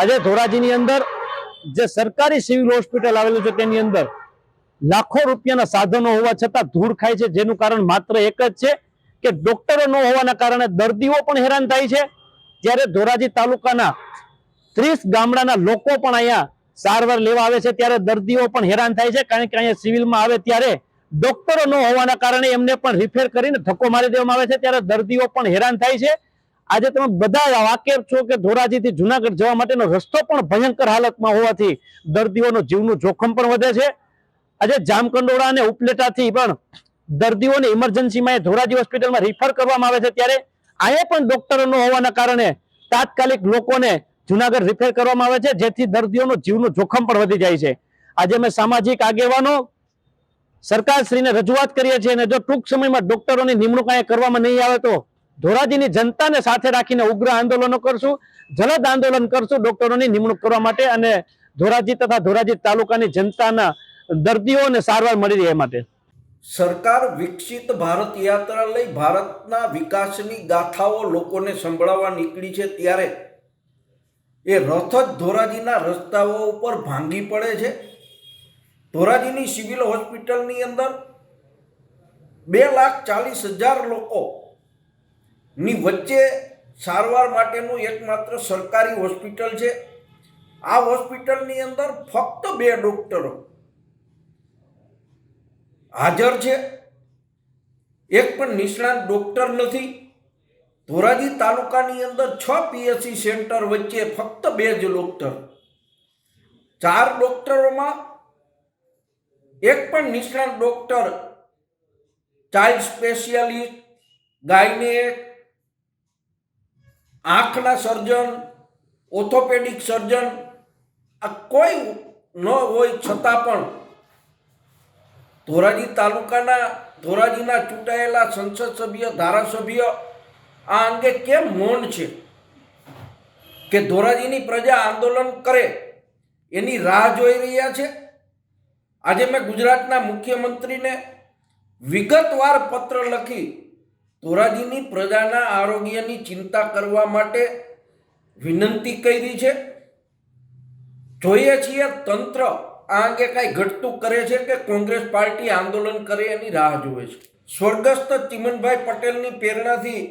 આજે ધોરાજીની અંદર જે સરકારી સિવિલ હોસ્પિટલ આવેલું છે તેની અંદર લાખો રૂપિયાના સાધનો હોવા છતાં ધૂળ ખાય છે, જેનું કારણ માત્ર એક જ છે કે ડોક્ટરો ન હોવાના કારણે દર્દીઓ પણ હેરાન થાય છે. જ્યારે ધોરાજી તાલુકાના ત્રીસ ગામડાના લોકો પણ અહીંયા સારવાર લેવા આવે છે, ત્યારે દર્દીઓ પણ હેરાન થાય છે, કારણ કે અહીંયા સિવિલમાં આવે ત્યારે ડોક્ટરો ન હોવાના કારણે એમને પણ રિફેર કરીને ધક્કો મારી દેવામાં આવે છે, ત્યારે દર્દીઓ પણ હેરાન થાય છે. આજે તમે બધા વાકેફ છો કે ધોરાજીથી જુનાગઢ જવા માટેનો રસ્તો પણ ભયંકર હાલતમાં હોવાથી દર્દીઓનો જીવનું જોખમ પણ વધે છે. આજે જામકંડોળા અને ઉપલેટાથી પણ દર્દીઓને ઇમરજન્સીમાં એ ધોરાજી હોસ્પિટલમાં રિફર કરવામાં આવે છે ત્યારે અહીંયા પણ ડોક્ટરો ન હોવાના કારણે તાત્કાલિક લોકોને જુનાગઢ રિફેર કરવામાં આવે છે, જેથી દર્દીઓનું જીવનું જોખમ પણ વધી જાય છે. આજે અમે સામાજિક આગેવાનો, સરકારશ્રીને રજૂઆત કરીએ છીએ અને જો ટૂંક સમયમાં ડોક્ટરોની નિમણૂક અહીંયા કરવામાં નહીં આવે તો ધોરાજીની જનતાને સાથે રાખીને ઉગ્ર આંદોલનો કરશું, જલદ આંદોલન કરશું ડોક્ટરોની નિમણૂક કરવા માટે અને ધોરાજી તથા ધોરાજી તાલુકાની જનતાના દર્દીઓને સારવાર મળી રહે માટે. સરકાર વિકસિત ભારત યાત્રા લઈ ભારતના વિકાસની ગાથાઓ લોકોને સંભળાવવા નીકળી છે ત્યારે એ રથ જ ધોરાજીના રસ્તાઓ ઉપર ભાંગી પડે છે. ધોરાજીની સિવિલ હોસ્પિટલની અંદર બે લાખ ચાલીસ હજાર લોકોની વચ્ચે સારવાર માટેનું એકમાત્ર સરકારી હોસ્પિટલ છે. આ હોસ્પિટલની અંદર ફક્ત બે ડોક્ટરો હાજર છે. એક પણ નિષ્ણાત ડોક્ટર નથી. ધોરાજી તાલુકાની અંદર છ પીએચસી સેન્ટર વચ્ચે ફક્ત બે જ ડોક્ટર. ચાર ડોક્ટરોમાં એક પણ નિષ્ણાત ડોક્ટર, ચાઇલ્ડ સ્પેશિયાલિસ્ટ, ગાયનેક આંખના સર્જન, ઓર્થોપેડિક સર્જન, આ કોઈ ન હોય છતાં પણ ધોરાજી તાલુકાના, ધોરાજીના ચૂંટાયેલા સંસદ સભ્ય, ધારાસભ્ય, આ અંગે કેમ મૌન છે? કે ધોરાજીની પ્રજા આંદોલન કરે, એની રાહ જોઈ રહ્યા છે? આજે મેં ગુજરાતના મુખ્યમંત્રીને વિગતવાર પત્ર લખી ધોરાજીની પ્રજાના આરોગ્યની ચિંતા કરવા માટે વિનંતી કરી છે. જોઈએ છીએ તંત્ર આ અંગે કાંઈ ઘટતું કરે છે કે કોંગ્રેસ પાર્ટી આંદોલન કરે એની રાહ જુએ છે. સ્વર્ગસ્થ ચિમનભાઈ પટેલની પ્રેરણાથી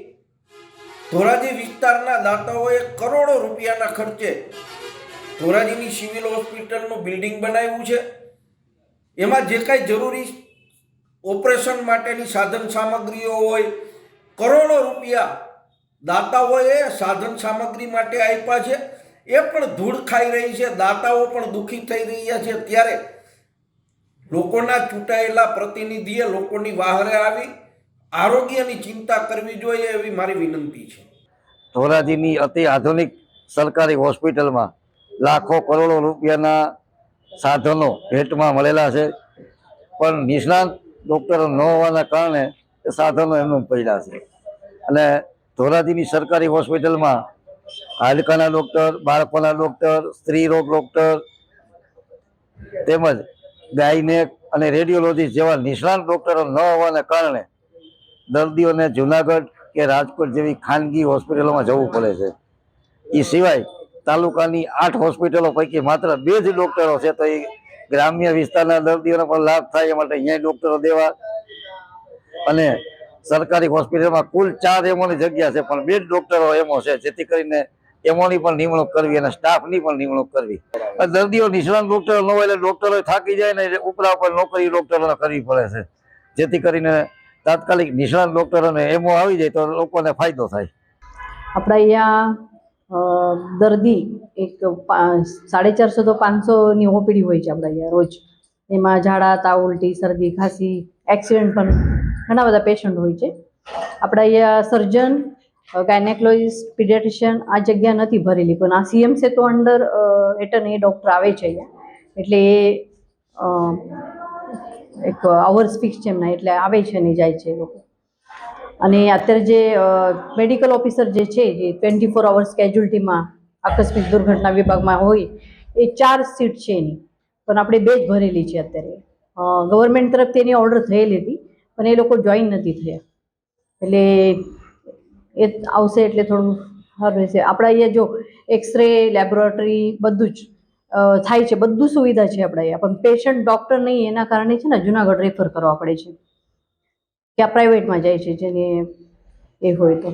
ધોરાજી વિસ્તારના દાતાઓએ કરોડો રૂપિયાના ખર્ચે ધોરાજીની સિવિલ હોસ્પિટલનું બિલ્ડિંગ બનાવ્યું છે. એમાં જે કાંઈ જરૂરી ઓપરેશન માટેની સાધન સામગ્રીઓ હોય કરોડો રૂપિયા દાતાઓએ સાધન સામગ્રી માટે આપ્યા છે. એ પણ ધૂળ ખાઈ રહી છે. દાતાઓ પણ દુઃખી થઈ રહ્યા છે. ત્યારે લોકોના ચૂંટાયેલા પ્રતિનિધિએ લોકોની વાહરે આવી આરોગ્યની ચિંતા કરવી જોઈએ એવી મારી વિનંતી છે. ધોરાજીની અતિ આધુનિક સરકારી હોસ્પિટલમાં લાખો કરોડો રૂપિયાના સાધનો ભેટમાં મળેલા છે. પણ નિષ્ણાંત ડૉક્ટરો ન હોવાના કારણે સાધનો એમનું પડ્યા છે. અને ધોરાજીની સરકારી હોસ્પિટલમાં હાડકાના ડૉક્ટર, બાળકોના ડૉક્ટર, સ્ત્રી રોગ ડૉક્ટર તેમજ ગાયનેક અને રેડિયોલોજીસ્ટ જેવા નિષ્ણાંત ડૉક્ટરો ન હોવાના કારણે દર્દીઓને જુનાગઢ કે રાજકોટ જેવી ખાનગી હોસ્પિટલોમાં જવું પડે છે. એ સિવાય તાલુકાની આઠ હોસ્પિટલો પૈકી માત્ર બે જ ડૉક્ટરો છે તો એ ગ્રામ્ય વિસ્તારના દર્દીઓને પણ લાભ થાય એ માટે અહીંયા ડૉક્ટરો દેવા અને સરકારી હોસ્પિટલમાં કુલ ચાર એમોની જગ્યા છે, પણ બે જ ડૉક્ટરો એમો છે, જેથી કરીને એમોની પણ નિમણૂક કરવી અને સ્ટાફની પણ નિમણૂક કરવી. દર્દીઓ નિષ્ણાંત ડોક્ટરો ન હોય એટલે ડૉક્ટરો થાકી જાય ને ઉપરા ઉપર નોકરી ડોક્ટરોને કરવી પડે છે. જેથી કરીને તાત્કાલિક નિષ્ણાંત ડૉક્ટરોને એમો આવી જાય તો લોકોને ફાયદો થાય. આપણા અહીંયા દર્દી એક સાડા ચારસો તો પાંચસોની ઓપીડી હોય છે આપણા અહીંયા રોજ. એમાં ઝાડા તાવ ઉલટી શરદી, ખાંસી, એક્સિડન્ટ પણ ઘણા બધા પેશન્ટ હોય છે. આપણા અહીંયા સર્જન ગાયનેકોલોજીસ્ટ પીડિયાટ્રિશિયન આ જગ્યા નથી ભરેલી. પણ આ સીએમસે તો અંડર હેઠળ એ ડૉક્ટર આવે છે અહીંયા. એટલે એ એક અવર્સ ફિક્સ છે એમના, એટલે આવે છે ને જાય છે એ લોકો. અને અત્યારે જે મેડિકલ ઓફિસર જે છે, જે ટ્વેન્ટી ફોર અવર્સ કેજ્યુલિટીમાં આકસ્મિક દુર્ઘટના વિભાગમાં હોય, એ ચાર સીટ છે એની. પણ આપણે બે જ ભરેલી છે અત્યારે. ગવર્મેન્ટ તરફથી એની ઓર્ડર થયેલી હતી. પણ એ લોકો જોઈન નથી થયા. એટલે એ આવશે એટલે થોડું સારું રહેશે. આપણા અહીંયા જો એક્સરે લેબોરેટરી બધું જ થાય છે. બધું સુવિધા છે આપણા અહીંયા. પણ પેશન્ટ ડૉક્ટર નહીં, એના કારણે છે ને જુનાગઢ રેફર કરવા પડે છે. ત્યાં પ્રાઇવેટમાં જાય છે જેને એ હોય તો.